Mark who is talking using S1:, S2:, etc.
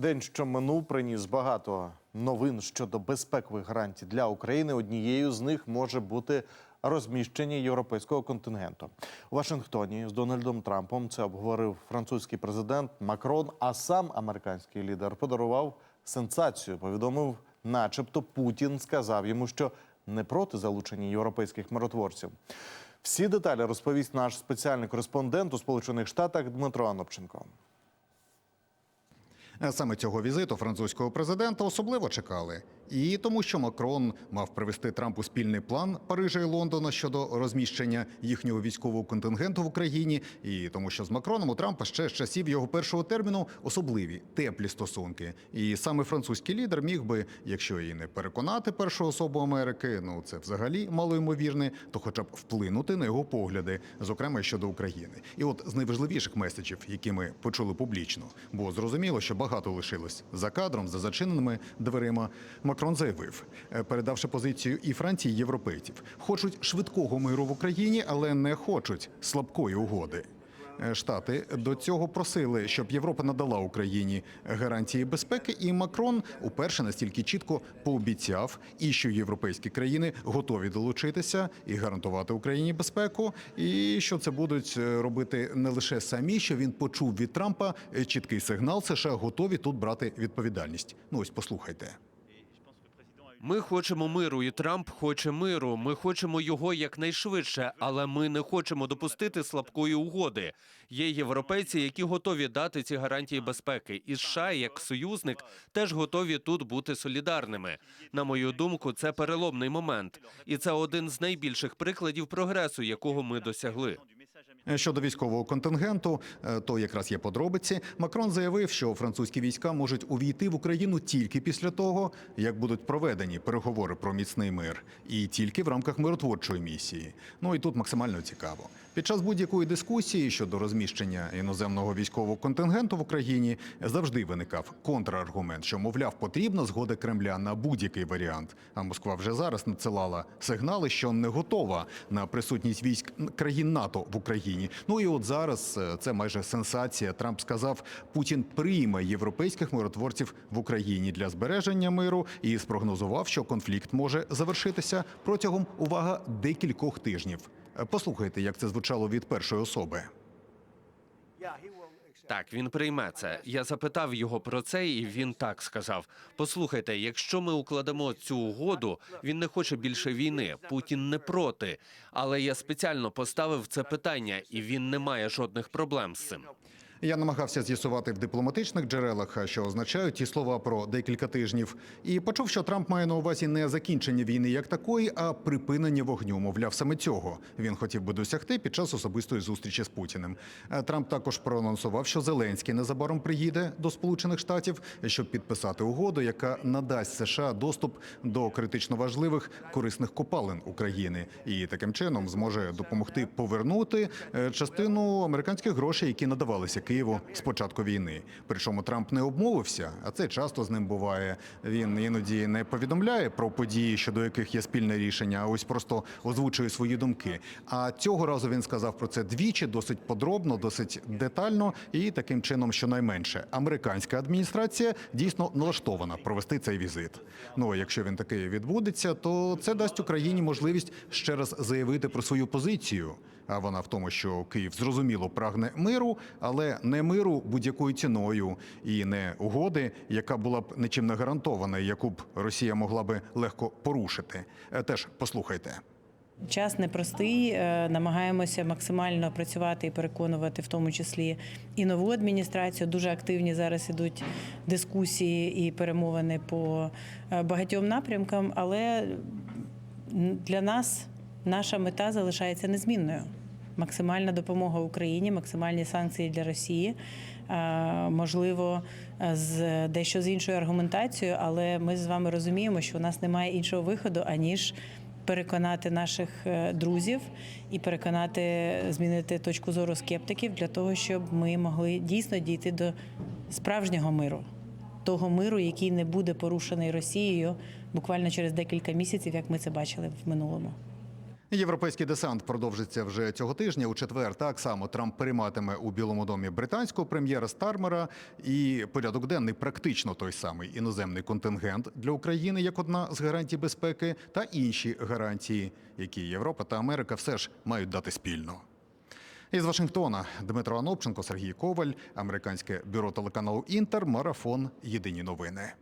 S1: День, що минув, приніс багато новин щодо безпекових гарантій для України. Однією з них може бути розміщення європейського контингенту у Вашингтоні з Дональдом Трампом. Це обговорив французький президент Макрон. А сам американський лідер подарував сенсацію. Повідомив, начебто, Путін сказав йому, що не проти залучення європейських миротворців. Всі деталі розповість наш спеціальний кореспондент у Сполучених Штатах Дмитро Анопченко.
S2: Саме цього візиту французького президента особливо чекали. І тому, що Макрон мав привести Трампу спільний план Парижа і Лондона щодо розміщення їхнього військового контингенту в Україні, і тому, що з Макроном у Трампа ще з часів його першого терміну особливі теплі стосунки. І саме французький лідер міг би, якщо і не переконати першу особу Америки, ну це взагалі малоймовірне, то хоча б вплинути на його погляди, зокрема щодо України. І от з найважливіших меседжів, які ми почули публічно, бо зрозуміло, що багато лишилось за кадром, за зачиненими дверима. Макрон заявив, е, передавши позицію і Франції, і європейців, хочуть швидкого миру в Україні, але не хочуть слабкої угоди. Е, Штати до цього просили, щоб Європа надала Україні гарантії безпеки, і Макрон уперше настільки чітко пообіцяв, і що європейські країни готові долучитися і гарантувати Україні безпеку, і що це будуть е, робити не лише самі, що він почув від Трампа чіткий сигнал. США готові тут брати відповідальність. Ну ось послухайте.
S3: Ми хочемо миру, і Трамп хоче миру. Ми хочемо його якнайшвидше, але ми не хочемо допустити слабкої угоди. Є європейці, які готові дати ці гарантії безпеки. І США, як союзник, теж готові тут бути солідарними. На мою думку, це переломний момент, і це один з найбільших прикладів прогресу, якого ми досягли.
S2: Е, Щодо військового контингенту, е, то якраз є подробиці. Макрон заявив, що французькі війська можуть увійти в Україну тільки після того, як будуть проведені переговори про міцний мир, і тільки в рамках миротворчої місії. Ну і тут максимально цікаво. Під час будь-якої дискусії щодо розміщення іноземного військового контингенту в Україні завжди виникав контраргумент, що мовляв потрібна згода Кремля на будь-який варіант. А Москва вже зараз надсилала сигнали, що не готова на присутність військ країн НАТО в Україні. Ну і от зараз е, це майже сенсація. Трамп сказав, Путін прийме європейських миротворців в Україні для збереження миру і спрогнозував, що конфлікт може завершитися протягом увага декількох тижнів. Послухайте, як це звучало від першої особи.
S3: Так, він прийме це. Я запитав його про це, і він так сказав: Послухайте, якщо ми укладемо цю угоду, він не хоче більше війни. Путін не проти. Але я спеціально поставив це питання, і він не має жодних проблем з цим.
S2: Я намагався з'ясувати в дипломатичних джерелах, що означають ті слова про декілька тижнів, і почув, що Трамп має на увазі не закінчення війни як такої, а припинення вогню. Мовляв, саме цього він хотів би досягти під час особистої зустрічі з Путіним. Е, Трамп також проанонсував, що Зеленський незабаром приїде до Сполучених Штатів, щоб підписати угоду, яка надасть США доступ до критично важливих корисних копалин України, і таким чином зможе допомогти повернути е, частину американських грошей, які надавалися Києву з початку війни. Причому Трамп не обмовився, а це часто з ним буває. Він іноді не повідомляє про події, щодо яких є спільне рішення, а ось просто озвучує свої думки. А цього разу він сказав про це двічі, досить подробно, досить детально, і таким чином, щонайменше, американська адміністрація дійсно налаштована провести цей візит. Ну а якщо він таки відбудеться, то це дасть Україні можливість ще раз заявити про свою позицію. Вона в тому, що Київ зрозуміло прагне миру, але не миру будь-якою ціною, і не угоди, яка була б нічим не гарантована, яку б Росія могла би легко порушити. Е, Теж послухайте.
S4: Час непростий. е, Намагаємося максимально працювати і переконувати, в тому числі і нову адміністрацію. Дуже активні зараз ідуть дискусії і перемовини по е, багатьом напрямкам. Але для нас наша мета залишається незмінною. Максимальна допомога Україні, максимальні санкції для Росії, е, можливо, з дещо з іншою аргументацією, але ми з вами розуміємо, що у нас немає іншого виходу аніж переконати наших е, друзів і переконати змінити точку зору скептиків для того, щоб ми могли дійсно дійти до справжнього миру, того миру, який не буде порушений Росією буквально через декілька місяців, як ми це бачили в минулому.
S2: Європейський десант продовжиться вже цього тижня. У четвер так само Трамп прийматиме у Білому домі британського прем'єра Стармера. І порядок денний практично той самий іноземний контингент для України як одна з гарантій безпеки, та інші гарантії, які Європа та Америка все ж мають дати спільно. Із Вашингтона Дмитро Анопченко, Сергій Коваль, американське бюро телеканалу Інтер, марафон. Єдині новини.